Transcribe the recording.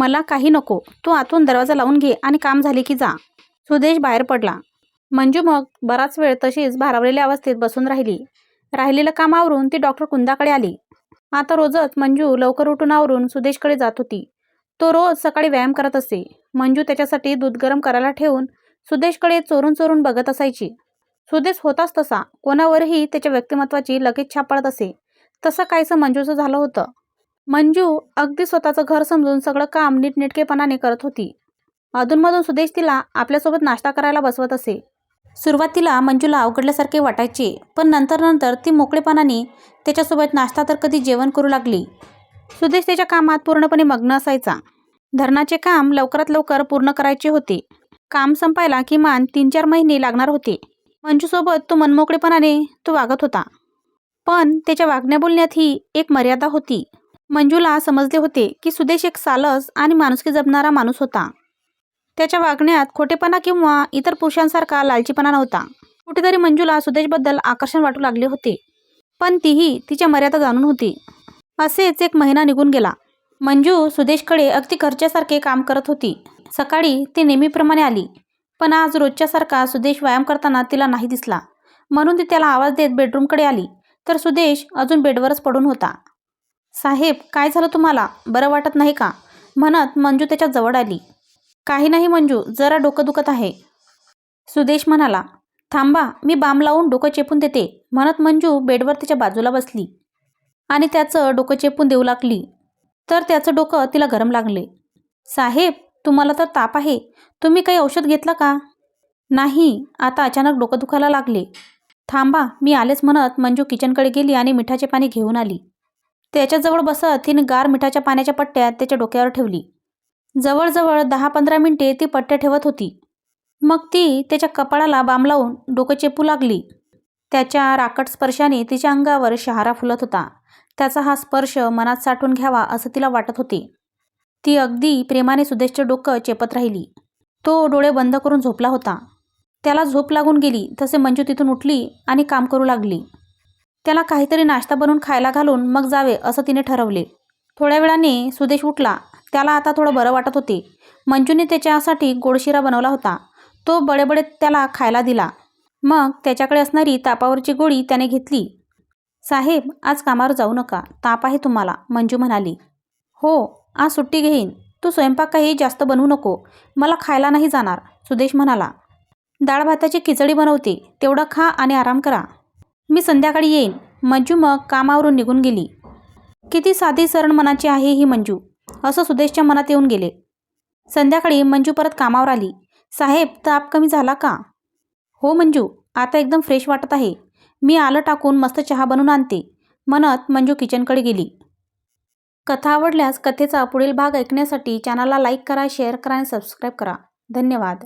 मला काही नको. तू आतून दरवाजा लावून घे आणि काम झाले की जा. सुदेश बाहेर पडला. मंजू मग बराच वेळ तशीच भारावलेल्या अवस्थेत बसून राहिली. राहिलेलं काम आवरून ती डॉक्टर कुंदाकडे आली. आता रोजच मंजू लवकर उठून आवरून सुदेशकडे जात होती. तो रोज सकाळी व्यायाम करत असे. मंजू त्याच्यासाठी दूध गरम करायला ठेवून सुदेशकडे चोरून चोरून बघत असायची. सुदेश होताच तसा. कोणावरही त्याच्या व्यक्तिमत्वाची लगेच छाप पडत असे. तसं काहीसं मंजूचं झालं होतं. मंजू अगदी स्वतःचं घर समजून सगळं काम नीटनेटकेपणाने करत होती. अधूनमधून सुदेश तिला आपल्यासोबत नाश्ता करायला बसवत असे. सुरुवातीला मंजूला अवघडल्यासारखे वाटायचे पण नंतर नंतर ती मोकळेपणाने त्याच्यासोबत नाश्ता तर कधी जेवण करू लागली. सुदेश त्याच्या कामात पूर्णपणे मग्न असायचा. धरणाचे काम लवकरात लवकर पूर्ण करायचे होते. काम संपायला किमान तीन चार महिने लागणार होते. मंजूसोबत तो मनमोकळेपणाने तो वागत होता. पण त्याच्या वागण्या बोलण्यात ही एक मर्यादा होती. मंजूला समजले होते की सुदेश एक सालस आणि माणुसकी जपणारा माणूस होता. त्याच्या वागण्यात खोटेपणा किंवा इतर पुरुषांसारखा लालचीपणा नव्हता. कुठेतरी मंजूला सुदेशबद्दल आकर्षण वाटू लागले होते. पण तीही तिच्या मर्यादा जाणून होती. असेच एक महिना निघून गेला. मंजू सुदेशकडे अगदी घरच्यासारखे काम करत होती. सकाळी ती नेहमीप्रमाणे आली. पण आज रोजच्यासारखा सुदेश व्यायाम करताना तिला नाही दिसला. म्हणून ती त्याला आवाज देत बेडरूमकडे आली. तर सुदेश अजून बेडवरच पडून होता. साहेब काय झालं तुम्हाला? बरं वाटत नाही का? म्हणत मंजू त्याच्याजवळ आली. काही नाही मंजू जरा डोकं दुखत आहे. सुदेश म्हणाला थांबा मी बाम लावून डोकं चेपून देते. म्हणत मंजू बेडवर तिच्या बाजूला बसली. आणि त्याचं डोकं चेपून देऊ लागली. तर त्याचं डोकं तिला गरम लागले. साहेब तुम्हाला तर ताप आहे. तुम्ही काही औषध घेतलं का? नाही आता अचानक डोकं दुखायला लागले. थांबा मी आलेच म्हणत मंजू किचनकडे गेली आणि मिठाचे पाणी घेऊन आली. त्याच्याजवळ बसत तिने गार मिठाच्या पाण्याच्या पट्ट्या त्याच्या डोक्यावर ठेवली. जवळजवळ दहा पंधरा मिनिटे ती पट्ट्या ठेवत होती. मग ती त्याच्या कपाळाला बाम लावून डोकं चेपू लागली. त्याच्या राकट स्पर्शाने तिच्या अंगावर शहारा फुलत होता. त्याचा हा स्पर्श मनात साठवून घ्यावा असं तिला वाटत होते. ती अगदी प्रेमाने सुदेशचं डोकं चेपत राहिली. तो डोळे बंद करून झोपला होता. त्याला झोप लागून गेली तसे मंजू तिथून उठली आणि काम करू लागली. त्याला काहीतरी नाश्ता बनवून खायला घालून मग जावे असं तिने ठरवले. थोड्या वेळाने सुदेश उठला. त्याला आता थोडं बरं वाटत होते. मंजूने त्याच्यासाठी गोडशिरा बनवला होता. तो बडेबडे त्याला खायला दिला. मग त्याच्याकडे असणारी तापावरची गोळी त्याने घेतली. साहेब आज कामावर जाऊ नका. ताप आहे तुम्हाला मंजू म्हणाली. हो आज सुट्टी घेईन. तू स्वयंपाक काही जास्त बनवू नको. मला खायला नाही जाणार सुदेश म्हणाला. डाळ भाताची खिचडी बनवते. तेवढं खा आणि आराम करा. मी संध्याकाळी येईन. मंजू मग कामावरून निघून गेली. किती साधी सरळ मनाची आहे ही मंजू. असं सुदेशच्या मनात येऊन गेले. संध्याकाळी मंजू परत कामावर आली. साहेब ताप कमी झाला का? हो मंजू आता एकदम फ्रेश वाटत आहे. मी आलं टाकून मस्त चहा बनवून आणते. म्हणत मंजू किचनकडे गेली. कथा आवडल्यास कथेचा पुढील भाग ऐकण्यासाठी चॅनलला लाईक करा शेअर करा आणि सबस्क्राईब करा. धन्यवाद.